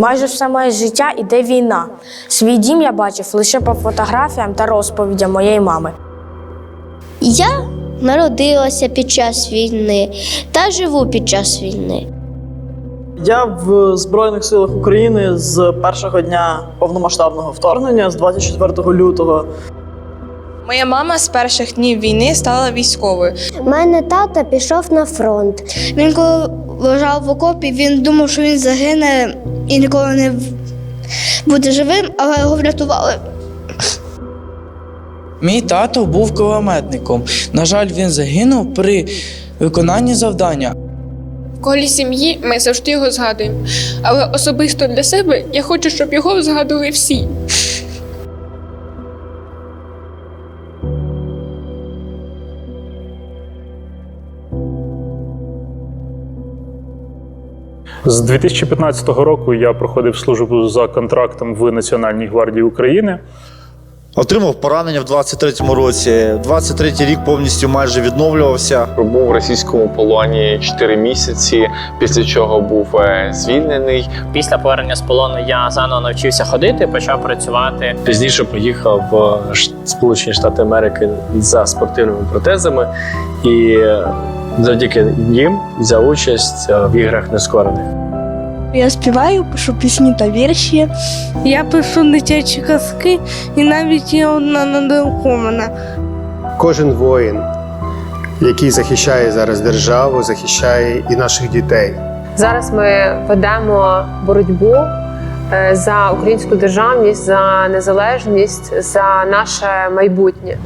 Майже все моє життя іде війна. Свій дім я бачив лише по фотографіям та розповідям моєї мами. Я народилася під час війни та живу під час війни. Я в Збройних силах України з першого дня повномасштабного вторгнення, з 24 лютого. Моя мама з перших днів війни стала військовою. У мене тато пішов на фронт. Він коли лежав в окопі, він думав, що він загине і ніколи не буде живим, але його врятували. Мій тато був кулеметником. На жаль, він загинув при виконанні завдання. В колі сім'ї ми завжди його згадуємо. Але особисто для себе я хочу, щоб його згадували всі. З 2015 року я проходив службу за контрактом в Національній гвардії України. Отримав поранення в 23-му році. 23-й рік повністю майже відновлювався. Пробув в російському полоні 4 місяці, після чого був е, звільнений. Після повернення з полону я заново навчився ходити, почав працювати. Пізніше поїхав в Сполучені Штати Америки за спортивними протезами і е, завдяки їм взяв участь е, в іграх нескорених. Я співаю, пишу пісні та вірші. Я пишу дитячі казки і навіть є одна надрукована. Кожен воїн, який захищає зараз державу, захищає і наших дітей. Зараз ми ведемо боротьбу е, за українську державність, за незалежність, за наше майбутнє.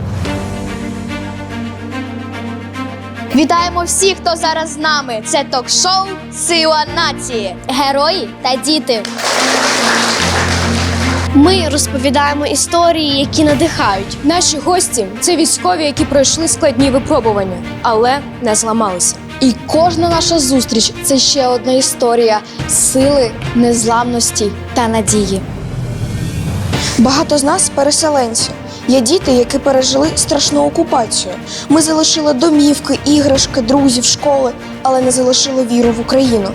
Вітаємо всіх, хто зараз з нами. Це ток-шоу Сила нації. Герої та діти. Ми розповідаємо історії, які надихають. Наші гості це військові, які пройшли складні випробування, але не зламалися. І кожна наша зустріч це ще одна історія сили, незламності та надії. Багато з нас переселенці. Є діти, які пережили страшну окупацію. Ми залишили домівки, іграшки, друзів, школи, але не залишили віру в Україну.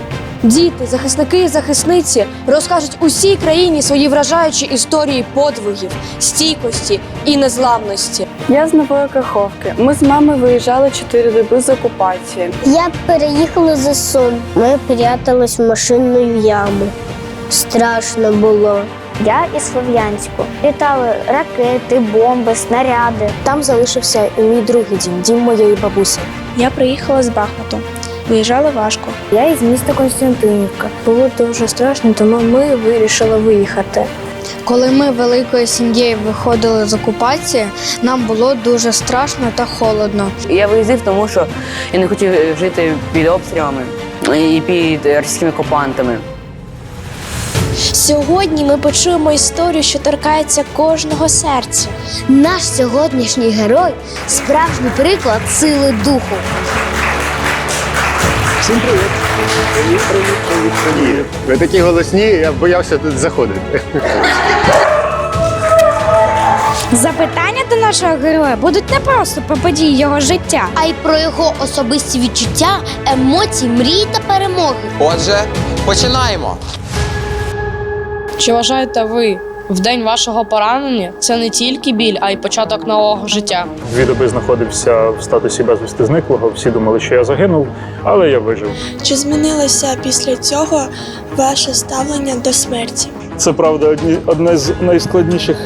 Діти, захисники і захисниці розкажуть усій країні свої вражаючі історії подвигів, стійкості і незламності. Я з Нової Каховки. Ми з мамою виїжджали чотири доби з окупації. Я переїхала за сон. Ми прятались в машинну яму. Страшно було. Я із Слов'янську. Літали ракети, бомби, снаряди. Там залишився і мій другий дім, дім моєї бабусі. Я приїхала з Бахмуту. Виїжджали важко. Я із міста Константинівка. Було дуже страшно, тому ми вирішили виїхати. Коли ми великою сім'єю виходили з окупації, нам було дуже страшно та холодно. Я виїздив, тому що я не хотів жити під обстрілами і під російськими окупантами. Сьогодні ми почуємо історію, що торкається кожного серця. Наш сьогоднішній герой справжній приклад сили духу. Всім привіт! Привіт, привіт, привіт, привіт. Ви такі голосні, я боявся тут заходити. Запитання до нашого героя будуть не просто про події його життя. А й про його особисті відчуття, емоції, мрії та перемоги. Отже, починаємо. Чи вважаєте ви в день вашого поранення це не тільки біль, а й початок нового життя? Дві доби знаходився в статусі безвісти зниклого. Всі думали, що я загинув, але я вижив. Чи змінилося після цього ваше ставлення до смерті? Це правда одні, одне з найскладніших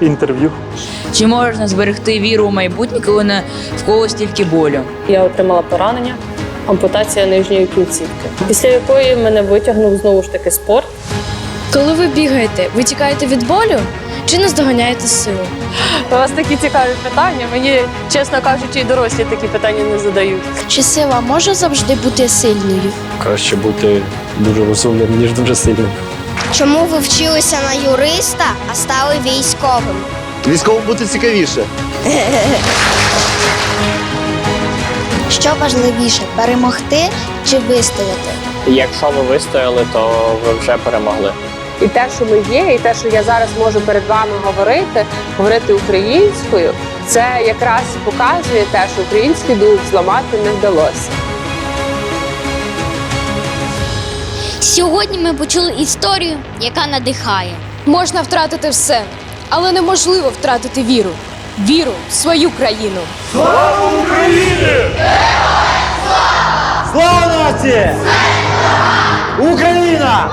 інтерв'ю. Чи можна зберегти віру у майбутнє, коли не в когось тільки болю? Я отримала поранення, ампутація нижньої кінцівки, після якої мене витягнув знову ж таки спорт. Коли ви бігаєте, ви тікаєте від болю чи наздоганяєте силу? У вас такі цікаві питання. Мені, чесно кажучи, і дорослі такі питання не задають. Чи сила може завжди бути сильною? Краще бути дуже розумним, ніж дуже сильним. Чому ви вчилися на юриста, а стали військовим? Військовим бути цікавіше. Що важливіше перемогти чи вистояти? Якщо ви вистояли, то ви вже перемогли. І те, що ми є, і те, що я зараз можу перед вами говорити, говорити українською, це якраз показує те, що український дух зламати не вдалося. Сьогодні ми почули історію, яка надихає. Можна втратити все, але неможливо втратити віру. Віру в свою країну. Слава Україні! Слава! Слава нації! Україна! Україна!